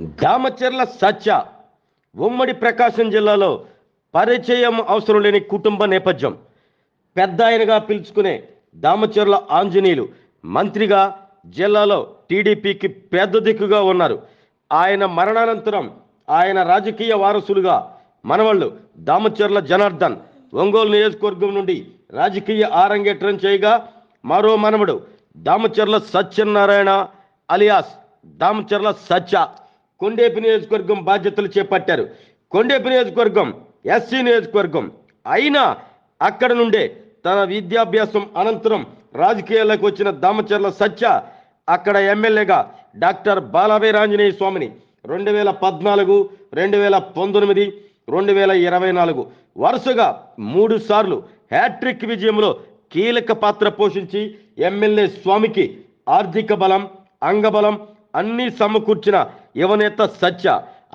దామచర్ల సత్య ఉమ్మడి ప్రకాశం జిల్లాలో పరిచయం అవసరం లేని కుటుంబ నేపథ్యం. పెద్ద ఆయనగా పిలుచుకునే దామచర్ల ఆంజనేయులు మంత్రిగా జిల్లాలో టీడీపీకి పెద్ద దిక్కుగా ఉన్నారు. ఆయన మరణానంతరం ఆయన రాజకీయ వారసులుగా మనవళ్ళు దామచర్ల జనార్దన్ ఒంగోలు నియోజకవర్గం నుండి రాజకీయ ఆరంగేట్రం చేయగా మరో మనవడు దామచర్ల సత్యనారాయణ అలియాస్ దామచర్ల సత్య. కొండేపి నియోజకవర్గం బాధ్యతలు చేపట్టారు. కొండేపి నియోజకవర్గం ఎస్సీ నియోజకవర్గం అయినా అక్కడ నుండే తన విద్యాభ్యాసం అనంతరం రాజకీయాలకు వచ్చిన దామచర్ల సత్య అక్కడ ఎమ్మెల్యేగా డాక్టర్ బాలవీరాంజనేయ స్వామిని రెండు వేల పద్నాలుగు రెండు వేల పంతొమ్మిది రెండు వేల ఇరవై నాలుగు వరుసగా మూడు సార్లు హ్యాట్రిక్ విజయంలో కీలక పాత్ర పోషించి ఎమ్మెల్యే స్వామికి ఆర్థిక బలం అంగబలం అన్నీ సమకూర్చిన యువనేత సత్య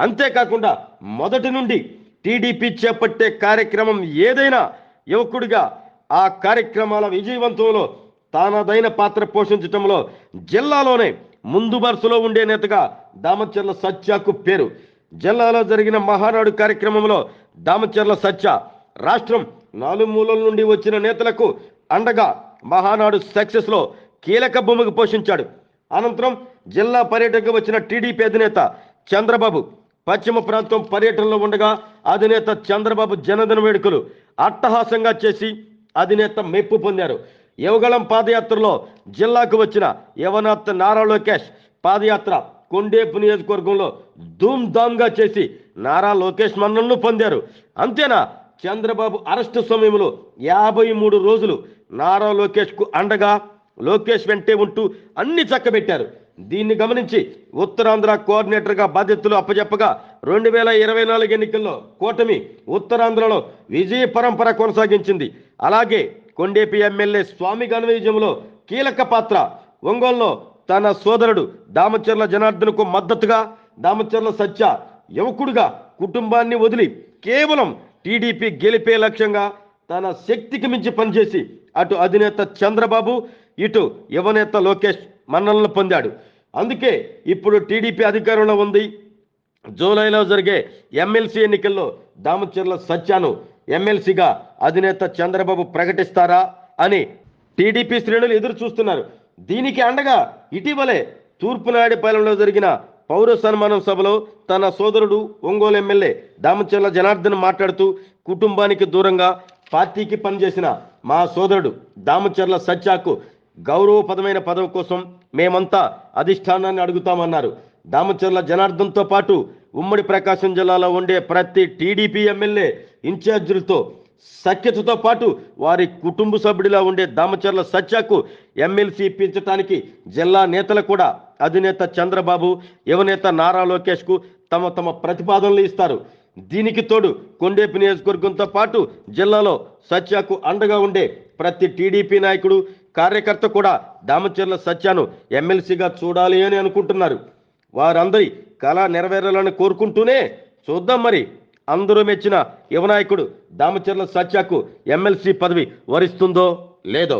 అంతేకాకుండా మొదటి నుండి టీడీపీ చేపట్టే కార్యక్రమం ఏదైనా యువకుడిగా ఆ కార్యక్రమాల విజయవంతంలో తానదైన పాత్ర పోషించటంలో జిల్లాలోనే ముందు వరుసలో ఉండే నేతగా దామచర్ల సత్యకు పేరు. జిల్లాలో జరిగిన మహానాడు కార్యక్రమంలో దామచర్ల సత్య రాష్ట్రం నాలుమూలల నుండి వచ్చిన నేతలకు అండగా మహానాడు సక్సెస్లో కీలక భూమికి పోషించాడు. అనంతరం జిల్లా పర్యటనకు వచ్చిన టీడీపీ అధినేత చంద్రబాబు పశ్చిమ ప్రాంతం పర్యటనలో ఉండగా అధినేత చంద్రబాబు జనదిన వేడుకలు అట్టహాసంగా చేసి అధినేత మెప్పు పొందారు. యువగళం పాదయాత్రలో జిల్లాకు వచ్చిన యవనాథ్ నారా లోకేష్ పాదయాత్ర కొండేపు నియోజకవర్గంలో ధూమ్ధామ్గా చేసి నారా లోకేష్ మన్నలను పొందారు. అంతేనా? చంద్రబాబు అరెస్టు సమయంలో యాభై మూడు రోజులు నారా లోకేష్కు అండగా లోకేష్ వెంటే ఉంటూ అన్ని చక్కబెట్టారు. దీన్ని గమనించి ఉత్తరాంధ్ర కోఆర్డినేటర్గా బాధ్యతలు అప్పచెప్పగా రెండు వేల ఇరవై నాలుగు ఎన్నికల్లో కూటమి ఉత్తరాంధ్రలో విజయ పరంపర కొనసాగించింది. అలాగే కొండేపి ఎమ్మెల్యే స్వామి ఘన విజయంలో కీలక పాత్ర. ఒంగోలులో తన సోదరుడు దామచర్ల జనార్దన్కు మద్దతుగా దామచర్ల సత్య యువకుడుగా కుటుంబాన్ని వదిలి కేవలం టీడీపీ గెలిపే లక్ష్యంగా తన శక్తికి మించి పనిచేసి అటు అధినేత చంద్రబాబు ఇటు యువనేత లోకేష్ మన్నలను పొందాడు. అందుకే ఇప్పుడు టీడీపీ అధికారంలో ఉంది. జూలైలో జరిగే ఎమ్మెల్సీ ఎన్నికల్లో దామచర్ల సత్యాను ఎమ్మెల్సీగా అధినేత చంద్రబాబు ప్రకటిస్తారా అని టీడీపీ శ్రేణులు ఎదురు చూస్తున్నారు. దీనికి అండగా ఇటీవలే తూర్పునాయుడుపాలెంలో జరిగిన పౌర సన్మానం సభలో తన సోదరుడు ఒంగోలు ఎమ్మెల్యే దామచర్ల జనార్దన్ మాట్లాడుతూ కుటుంబానికి దూరంగా పార్టీకి పనిచేసిన మా సోదరుడు దామచర్ల సత్యాకు గౌరవపదమైన పదవి కోసం మేమంతా అధిష్టానాన్ని అడుగుతామన్నారు. దామచర్ల జనార్దన్తో పాటు ఉమ్మడి ప్రకాశం జిల్లాలో ఉండే ప్రతి టీడీపీ ఎమ్మెల్యే ఇన్ఛార్జీలతో సఖ్యతతో పాటు వారి కుటుంబ సభ్యుడిలా ఉండే దామచర్ల సత్యకు ఎమ్మెల్సీ ఇప్పించడానికి జిల్లా నేతలు కూడా అధినేత చంద్రబాబు యువనేత నారా లోకేష్కు తమ తమ ప్రతిపాదనలు ఇస్తారు. దీనికి తోడు కొండేపి నియోజకవర్గంతో పాటు జిల్లాలో సత్యకు అండగా ఉండే ప్రతి టీడీపీ నాయకుడు కార్యకర్త కూడా దామచర్ల సత్యాను ఎమ్మెల్సీగా చూడాలి అని అనుకుంటున్నారు. వారందరి కళ నెరవేరాలని కోరుకుంటూనే చూద్దాం మరి. అందరూ మెచ్చిన యువనాయకుడు దామచర్ల సత్యకు ఎమ్మెల్సీ పదవి వరిస్తుందో లేదో.